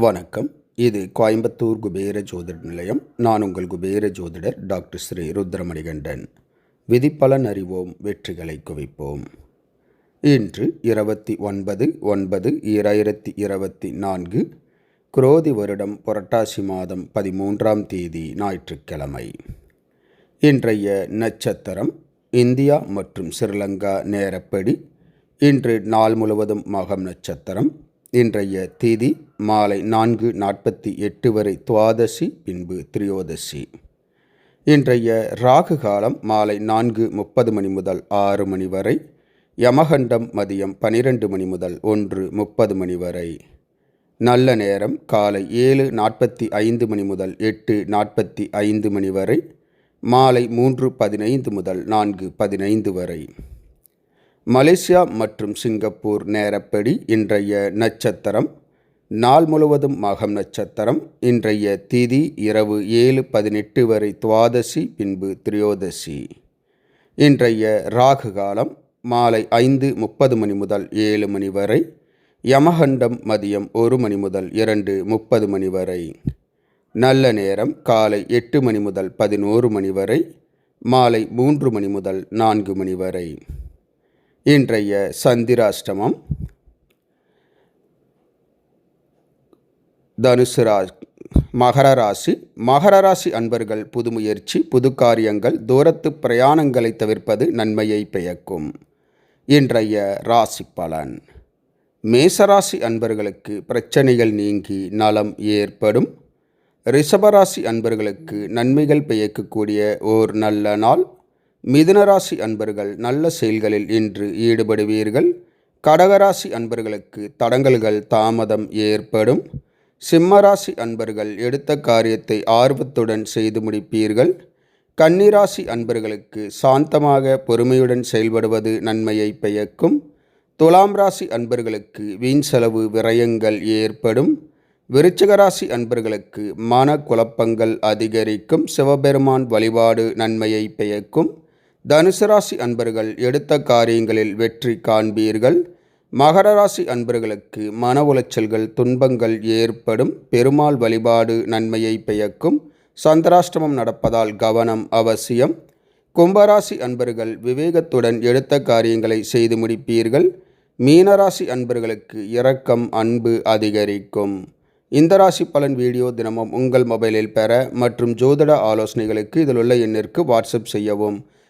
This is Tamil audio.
வணக்கம். இது கோயம்புத்தூர் குபேர ஜோதிட நிலையம். நான் உங்கள் குபேர ஜோதிடர் டாக்டர் ஸ்ரீ ருத்ரமணிகண்டன். விதிப்பலன் அறிவோம் வெற்றிகளை குவிப்போம். இன்று இருபத்தி ஒன்பது ஒன்பது இரண்டாயிரத்தி இருபத்தி நான்கு குரோதி வருடம் புரட்டாசி மாதம் பதிமூன்றாம் தேதி ஞாயிற்றுக்கிழமை. இன்றைய நட்சத்திரம் இந்தியா மற்றும் ஸ்ரீலங்கா நேரப்படி. இன்று நாள் முழுவதும் மகம் நட்சத்திரம். இன்றைய தேதி மாலை நான்கு நாற்பத்தி எட்டு வரை துவாதசி பின்பு திரியோதசி. இன்றைய ராகு காலம் மாலை நான்கு முப்பது மணி முதல் ஆறு மணி வரை யமகண்டம் மதியம் பனிரெண்டு மணி முதல் ஒன்று முப்பது மணி வரை. நல்ல நேரம் காலை ஏழு நாற்பத்தி ஐந்து மணி முதல் எட்டு நாற்பத்தி ஐந்து மணி வரை மாலை மூன்று பதினைந்து முதல் நான்கு பதினைந்து வரை. மலேசியா மற்றும் சிங்கப்பூர் நேரப்படி இன்றைய நட்சத்திரம் நாள் முழுவதும் மகம் நட்சத்திரம் இன்றைய திதி இரவு ஏழு பதினெட்டு வரை துவாதசி பின்பு திரியோதசி. இன்றைய ராகு காலம் மாலை ஐந்து முப்பது மணி முதல் ஏழு மணி வரை யமகண்டம் மதியம் ஒரு மணி முதல் இரண்டு முப்பது மணி வரை நல்ல நேரம் காலை எட்டு மணி முதல் பதினோரு மணி வரை மாலை மூன்று மணி முதல் நான்கு மணி வரை. இன்றைய சந்திராஷ்டமம். தனுசு ரா மகர ராசி. மகர ராசி அன்பர்கள் புது முயற்சி புது காரியங்கள் தூரத்து பிரயாணங்களை தவிர்ப்பது நன்மையை பெயக்கும் இன்றைய ராசி பலன். மேசராசி அன்பர்களுக்கு பிரச்சனைகள் நீங்கி நலம் ஏற்படும். ரிஷபராசி அன்பர்களுக்கு நன்மைகள் பெயக்கக்கூடிய ஓர் நல்ல நாள். மிதுனராசி அன்பர்கள் நல்ல செயல்களில் இன்று ஈடுபடுவீர்கள். கடகராசி அன்பர்களுக்கு தடங்கல்கள் தாமதம் ஏற்படும். சிம்மராசி அன்பர்கள் எடுத்த காரியத்தை ஆர்வத்துடன் செய்து முடிப்பீர்கள். கன்னிராசி அன்பர்களுக்கு சாந்தமாக பொறுமையுடன் செயல்படுவது நன்மையை பெயக்கும் துலாம் ராசி அன்பர்களுக்கு வீண் செலவு விரயங்கள் ஏற்படும். விருச்சிகராசி அன்பர்களுக்கு மன குழப்பங்கள் அதிகரிக்கும். சிவபெருமான் வழிபாடு நன்மையை பெயக்கும் தனுசு ராசி அன்பர்கள் எடுத்த காரியங்களில் வெற்றி காண்பீர்கள். மகர ராசி அன்பர்களுக்கு மன உளைச்சல்கள் துன்பங்கள் ஏற்படும். பெருமாள் வழிபாடு நன்மையை பெயக்கும் சந்திராஷ்டமம் நடப்பதால் கவனம் அவசியம். கும்பராசி அன்பர்கள் விவேகத்துடன் எடுத்த காரியங்களை செய்து முடிப்பீர்கள். மீனராசி அன்பர்களுக்கு இரக்கம் அன்பு அதிகரிக்கும். இந்த ராசி பலன் வீடியோ தினமும் உங்கள் மொபைலில் பெற மற்றும் ஜோதிட ஆலோசனைகளுக்கு இதில் உள்ள எண்ணிற்கு வாட்ஸ்அப் செய்யவும்.